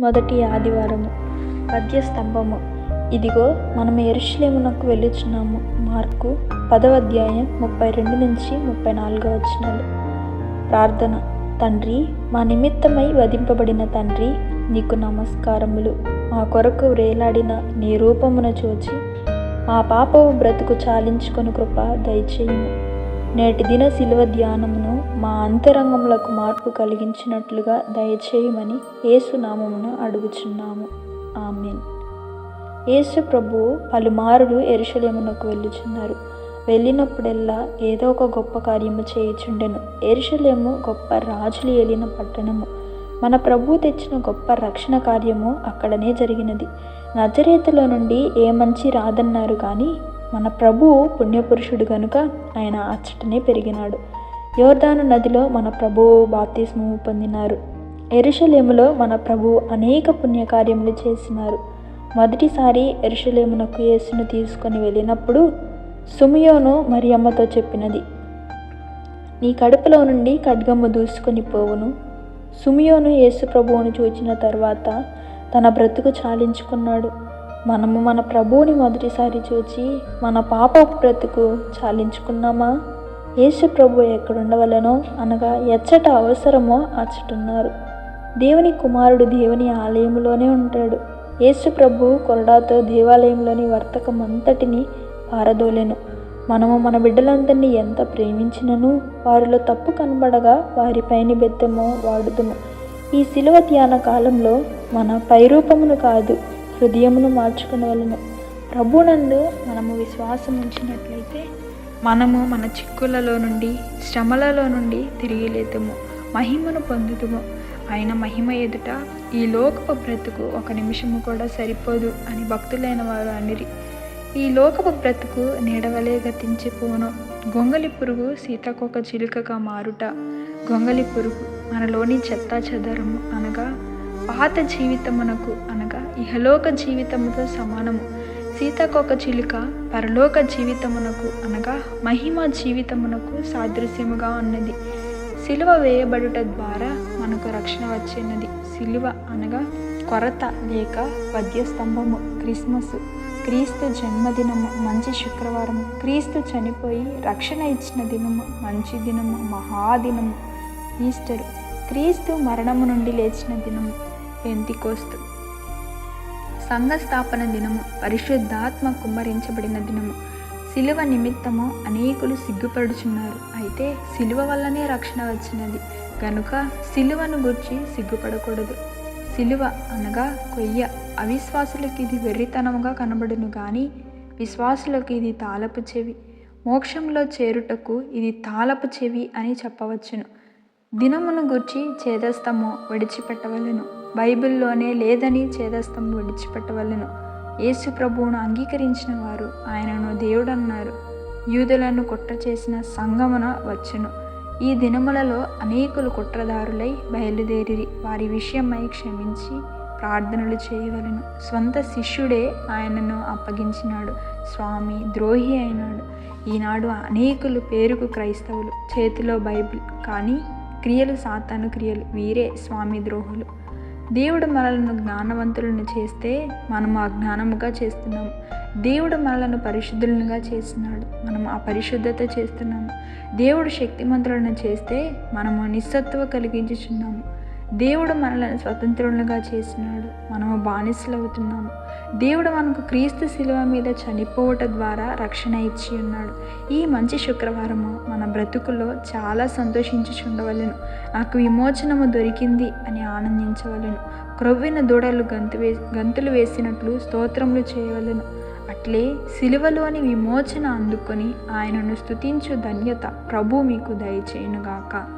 మొదటి ఆదివారము. పద్య స్తంభము ఇదిగో మనం ఎరుషులేమునకు వెళ్ళుచున్నాము. మార్కు పదవ అధ్యాయం ముప్పై రెండు నుంచి ముప్పై నాలుగో వచనాలు. ప్రార్థన. తండ్రి మా నిమిత్తమై వధింపబడిన తండ్రి నీకు నమస్కారములు. మా కొరకు వ్రేలాడిన నీ రూపమును చూచి మా పాపవు బ్రతుకు చాలించుకొని కృప దయచేయము. నేటి దిన శిలువ ధ్యానమును మా అంతరంగములకు మార్పు కలిగించినట్లుగా దయచేయమని యేసునామమున అడుగుచున్నాము. ఆమెన్. యేసు ప్రభు పలుమారులు ఎరుషలేమునకు వెళ్ళుచున్నారు. వెళ్ళినప్పుడెల్లా ఏదో ఒక గొప్ప కార్యము చేయుచుండెను. ఎరుషలేము గొప్ప రాజులు ఏలిన పట్టణము. మన ప్రభు తెచ్చిన గొప్ప రక్షణ కార్యము అక్కడనే జరిగినది. నజరేతలో నుండి ఏ మంచి రాదన్నారు కానీ మన ప్రభువు పుణ్యపురుషుడు కనుక ఆయన అచ్చటనే పెరిగినాడు. యోర్దాను నదిలో మన ప్రభువు బాప్తిస్మము పొందినారు. ఎరుషలేములో మన ప్రభువు అనేక పుణ్యకార్యములు చేసినారు. మొదటిసారి ఎరుషలేమునకు యేసును తీసుకొని వెళ్ళినప్పుడు సుమియోను మరియమ్మతో చెప్పినది నీ కడుపులో నుండి ఖడ్గమ్మ దూసుకొని పోవును. సుమియోను యేసు ప్రభువును చూచిన తర్వాత తన బ్రతుకు చాలించుకున్నాడు. మనము మన ప్రభువుని మొదటిసారి చూచి మన పాప బ్రతుకు చాలించుకున్నామా? యేసు ప్రభు ఎక్కడుండవలనో అనగా ఎచ్చట అవసరమో అచ్చటున్నారు. దేవుని కుమారుడు దేవుని ఆలయంలోనే ఉంటాడు. యేసు ప్రభు కొరడాతో దేవాలయంలోని వర్తకం అంతటిని పారదోలెను. మనము మన బిడ్డలందరినీ ఎంత ప్రేమించినను వారిలో తప్పు కనబడగా వారిపైని బెత్తమో వాడుదము. ఈ శిలువ ధ్యాన కాలంలో మన పైరూపమును కాదు హృదయమును మార్చుకునవలను. ప్రభునందు మనము విశ్వాసం ఉంచినట్లయితే మనము మన చిక్కులలో నుండి శ్రమలలో నుండి తిరిగి లేతుము మహిమను పొందుతుము ఆయన మహిమ ఎదుట ఈ లోకపు బ్రతుకు ఒక నిమిషము కూడా సరిపోదు అని భక్తులైన వారు అనిరి. ఈ లోకపు బ్రతుకు నీడవలే గతించిపోను గొంగలి పురుగు సీతాకోక చిలుకగా మారుట. గొంగలి పురుగు మనలోని చెత్త చెదరము అనగా పాత జీవితమునకు అనగా ఇహలోక జీవితముతో సమానము. సీతకొక చిలుక పరలోక జీవితమునకు అనగా మహిమ జీవితమునకు సాదృశ్యముగా ఉన్నది. సిలువ వేయబడుట ద్వారా మనకు రక్షణ వచ్చినది. సిలువ అనగా కొరత లేక వద్యస్తంభము క్రిస్మస్ క్రీస్తు జన్మదినము మంచి శుక్రవారము క్రీస్తు చనిపోయి రక్షణ ఇచ్చిన దినము మంచి దినము మహాదినము ఈస్టర్. క్రీస్తు మరణము నుండి లేచిన దినము. పెంతికోస్తు. సంఘ స్థాపన దినము పరిశుద్ధాత్మ కుమ్మరించబడిన దినము. సిలువ నిమిత్తము అనేకులు సిగ్గుపడుచున్నారు. అయితే సిలువ వల్లనే రక్షణ వచ్చినది. కనుక సిలువను గుర్చి సిగ్గుపడకూడదు. సిలువ అనగా కొయ్య. అవిశ్వాసులకు ఇది వెర్రితనముగా కనబడును కానీ విశ్వాసులకు ఇది తాళపు చెవి. మోక్షంలో చేరుటకు ఇది తాళపు చెవి అని చెప్పవచ్చును. దినమును గుర్చి చేదస్తము విడిచిపెట్టవలను. బైబిల్లోనే లేదని చేదస్తం విడిచిపెట్టవలెను. యేసు ప్రభువును అంగీకరించిన వారు ఆయనను దేవుడన్నారు. యూదులను కుట్ర చేసిన సంగమున వచ్చును. ఈ దినములలో అనేకులు కుట్రదారులై బయలుదేరి వారి విషయమై క్షమించి ప్రార్థనలు చేయవలను. స్వంత శిష్యుడే ఆయనను అప్పగించినాడు. స్వామి ద్రోహి అయినాడు. ఈనాడు అనేకులు పేరుకు క్రైస్తవులు. చేతిలో బైబిల్ కానీ క్రియలు సాతాను క్రియలు. వీరే స్వామి ద్రోహులు. దేవుడు మనలను జ్ఞానవంతులను చేస్తే మనం ఆ జ్ఞానముగా చేస్తున్నాం. దేవుడు మనలను పరిశుద్ధులనుగా చేస్తున్నాడు. మనం ఆ పరిశుద్ధత చేస్తున్నాము దేవుడు శక్తిమంతులను చేస్తే మనము నిస్సత్వ కలిగించుచున్నాము దేవుడు మనలను స్వతంత్రులుగా చేసినాడు మనము బానిసలు అవుతున్నాము దేవుడు మనకు క్రీస్తు శిలువ మీద చనిపోవట ద్వారా రక్షణ ఇచ్చి ఉన్నాడు. ఈ మంచి శుక్రవారము మన బ్రతుకులో చాలా సంతోషించుచుండవలెను. నాకు విమోచనము దొరికింది అని ఆనందించవలెను. క్రొవ్విన దూడలు గంతు వే గంతులు వేసినట్లు స్తోత్రములు చేయవలెను. అట్లే సిలువలోని విమోచన అందుకొని ఆయనను స్తుతించు ధన్యత ప్రభు మీకు దయచేయునుగాక.